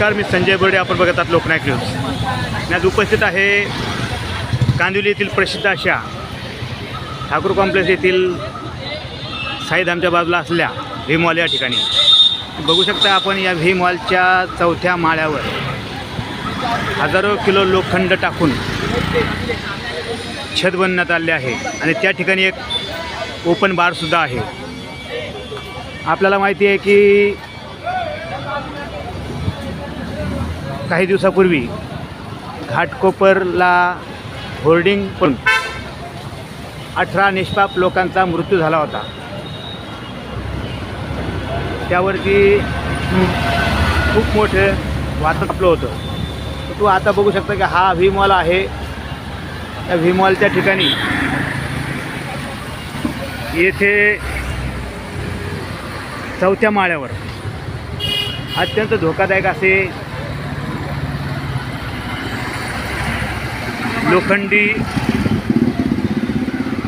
नमस्कार मी संजय बोर्डे आपण बघत आहात लोकनायक न्यूज. मी आज उपस्थित आहे कांदिवली येथील प्रसिद्ध अशा ठाकूर कॉम्प्लेक्स येथील साईधामच्या बाजूला असल्या व्ही मॉल या ठिकाणी. बघू शकता आपण या व्ही मॉलच्या चौथ्या माळ्यावर हजारो किलो लोखंड टाकून छत बनण्यात आले आहे आणि त्या ठिकाणी एक ओपन बारसुद्धा आहे. आपल्याला माहिती आहे की काही दिवसापूर्वी घाटकोपरला होर्डिंग पण अठरा निष्पाप लोकांचा मृत्यू झाला होता. त्यावरती खूप मोठं वाचन आपलं होतं. तर तू आता बघू शकता की हा व्ही मॉल आहे. त्या व्ही मॉलच्या ठिकाणी येथे चौथ्या माळ्यावर अत्यंत धोकादायक असे लोखंडी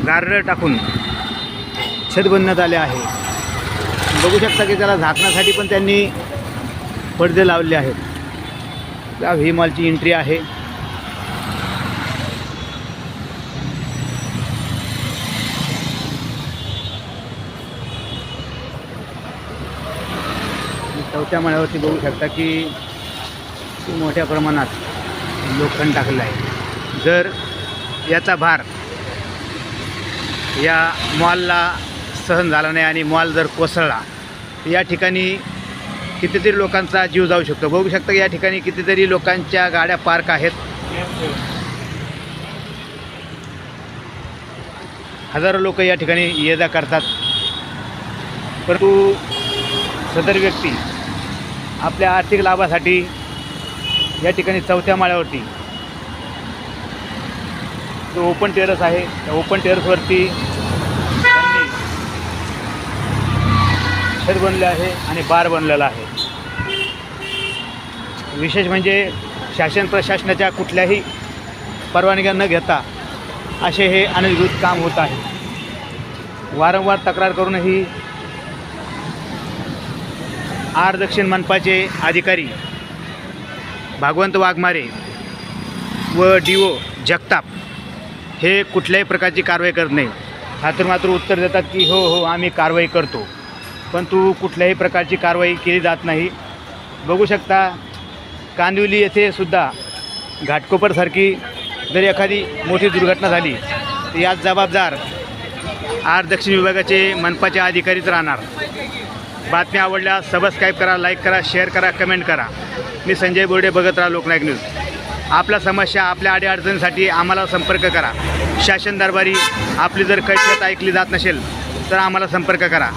गारडं टाकून छत बनण्यात आले आहे. बघू शकता की त्याला झाकण्यासाठी पण त्यांनी पडदे लावले आहेत. त्या व्ही मॉलची एंट्री आहे. चौथ्या माळ्यावरती बघू शकता की मोठ्या प्रमाणात लोखंड टाकलं आहे. जर याचा भार या मॉलला सहन झाला नाही आणि मॉल जर कोसळला या ठिकाणी कितीतरी लोकांचा जीव जाऊ शकतो. बघू शकता या ठिकाणी कितीतरी लोकांच्या गाड्या पार्क आहेत. हजारो लोक या ठिकाणी ये जा करतात. परंतु सदर व्यक्ती आपल्या आर्थिक लाभासाठी या ठिकाणी चौथ्या माळ्यावरती जो ओपन टेरस आहे त्या ओपन टेरसवरती त्यांनी छत बनले आहे आणि बार बनलेला आहे. विशेष म्हणजे शासन प्रशासनाच्या कुठल्याही परवानग्या न घेता असे हे अनधिकृत काम होत आहे. वारंवार तक्रार करूनही आर दक्षिण मनपाचे अधिकारी भागवंत वाघमारे व डी ओ जगताप हे कुठल्याही प्रकारची कारवाई करत नाही. मात्र मात्र उत्तर देतात की हो हो आम्ही कारवाई करतो. पण तू कुठल्याही प्रकारची कारवाई केली जात नाही. बघू शकता कांदिवली येथे सुद्धा घाटकोपरसारखी जर एखादी मोठी दुर्घटना झाली तर यात जबाबदार आर दक्षिण विभागाचे मनपाचे अधिकारीच राहणार. बातम्या आवडल्यास सबस्क्राईब करा लाईक करा शेअर करा कमेंट करा. मी संजय बोर्डे बघत राहा लोकनायक न्यूज. आपल्या समस्या आपल्या अडीअडचणीसाठी आम्हाला संपर्क करा. शासन दरबारी आपली जर कैफियत ऐकली जात नसेल तर आम्हाला संपर्क करा.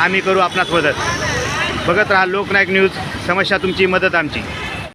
आम्ही करू आपणास मदत. बघत राहा लोकनायक न्यूज समस्या तुमची मदत आमची.